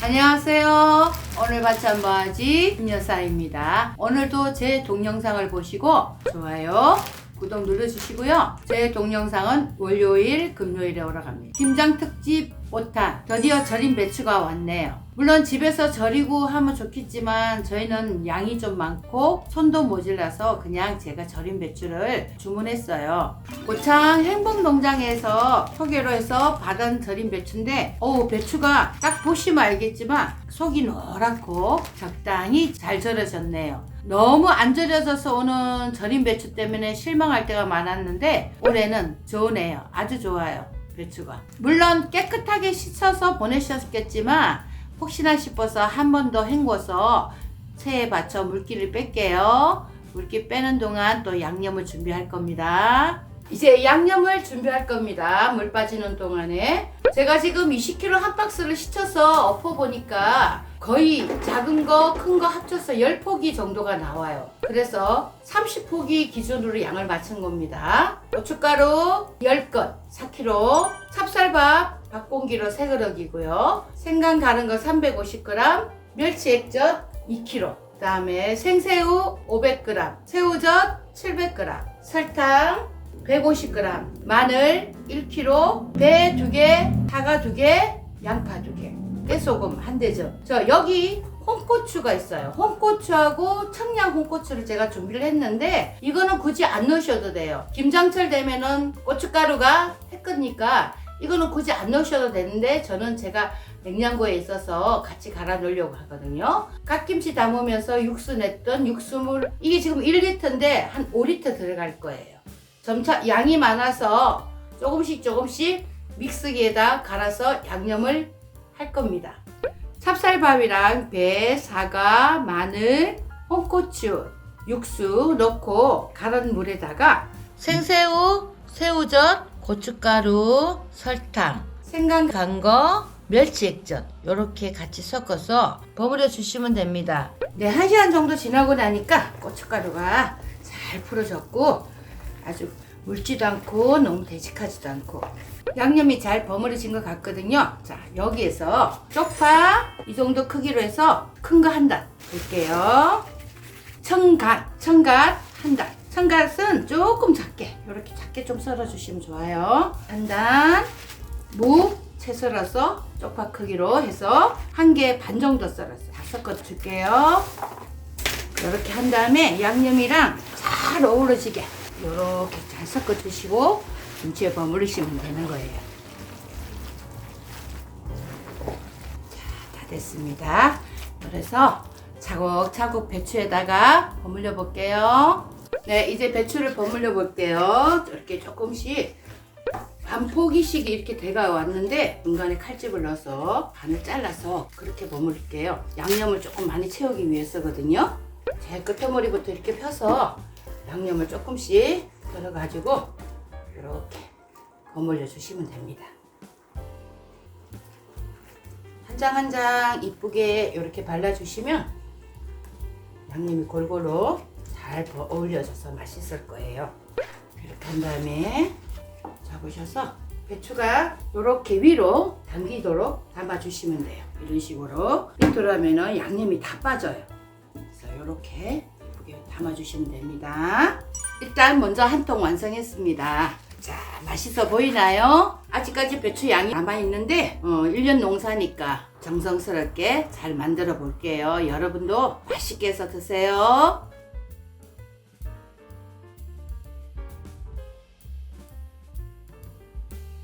안녕하세요. 오늘 반찬 바지 김여사입니다. 오늘도 제 동영상을 보시고 좋아요, 구독 눌러주시고요. 제 동영상은 월요일, 금요일에 올라갑니다. 김장 특집 5탄 드디어 절인 배추가 왔네요. 물론 집에서 절이고 하면 좋겠지만 저희는 양이 좀 많고 손도 모질라서 그냥 제가 절인 배추를 주문했어요. 고창 행복농장에서 소개로 해서 받은 절인 배추인데 어우 배추가 딱 보시면 알겠지만 속이 노랗고 적당히 잘 절여졌네요. 너무 안 절여져서 오는 절인 배추 때문에 실망할 때가 많았는데 올해는 좋으네요. 아주 좋아요. 배추가. 물론 깨끗하게 씻어서 보내셨겠지만 혹시나 싶어서 한 번 더 헹궈서 체에 받쳐 물기를 뺄게요. 물기 빼는 동안 또 양념을 준비할 겁니다. 이제 양념을 준비할 겁니다. 물 빠지는 동안에. 제가 지금 20kg 한 박스를 시쳐서 엎어보니까 거의 작은 거, 큰 거 합쳐서 10포기 정도가 나와요. 그래서 30포기 기준으로 양을 맞춘 겁니다. 고춧가루 10건, 4kg, 찹쌀밥 밥공기로 3그릇이고요. 생강 가른 거 350g, 멸치 액젓 2kg, 그 다음에 생새우 500g, 새우젓 700g, 설탕 150g, 마늘 1kg, 배 2개, 사과 2개, 양파 2개, 깨소금 한 대접. 저 여기 홍고추가 있어요. 홍고추하고 청양 홍고추를 제가 준비를 했는데 이거는 굳이 안 넣으셔도 돼요. 김장철 되면은 고춧가루가 해끄니까 이거는 굳이 안 넣으셔도 되는데 저는 제가 냉장고에 있어서 같이 갈아 넣으려고 하거든요. 갓김치 담으면서 육수 냈던 육수물 이게 지금 1리터인데 한 5리터 들어갈 거예요. 점차 양이 많아서 조금씩 조금씩 믹스기에다 갈아서 양념을 할 겁니다. 찹쌀밥이랑 배, 사과, 마늘, 홍고추, 육수 넣고 갈은 물에다가 생새우, 새우젓, 고춧가루, 설탕, 생강 간 거, 멸치 액젓 이렇게 같이 섞어서 버무려 주시면 됩니다. 네, 한 시간 정도 지나고 나니까 고춧가루가 잘 풀어졌고 아주 묽지도 않고 너무 되직하지도 않고 양념이 잘 버무려진 것 같거든요. 자, 여기에서 쪽파 이 정도 크기로 해서 큰 거 한단 볼게요. 청갓, 청갓 한 단. 청갓은 조금 작게, 이렇게 작게 좀 썰어주시면 좋아요. 한 단, 무, 채 썰어서 쪽파 크기로 해서 한 개 반 정도 썰었어요. 다 섞어 줄게요. 이렇게 한 다음에 양념이랑 잘 어우러지게 이렇게 잘 섞어주시고 김치에 버무리시면 되는 거예요. 자, 다 됐습니다. 그래서 차곡차곡 배추에다가 버무려 볼게요. 네, 이제 배추를 버무려 볼게요. 이렇게 조금씩 반 포기씩 이렇게 돼가 왔는데 중간에 칼집을 넣어서 반을 잘라서 그렇게 버무릴게요. 양념을 조금 많이 채우기 위해서거든요. 제 끝머리부터 이렇게 펴서 양념을 조금씩 덜어가지고 이렇게 버무려 주시면 됩니다. 한 장 한 장 이쁘게 이렇게 발라주시면 양념이 골고루 잘 버- 어울려져서 맛있을 거예요. 이렇게 한 다음에 잡으셔서 배추가 이렇게 위로 당기도록 담아주시면 돼요. 이런 식으로 밑으로 하면은 양념이 다 빠져요. 그래서 이렇게 담아주시면 됩니다. 일단 먼저 한 통 완성했습니다. 자, 맛있어 보이나요? 아직까지 배추 양이 남아있는데, 어, 1년 농사니까 정성스럽게 잘 만들어 볼게요. 여러분도 맛있게 해서 드세요.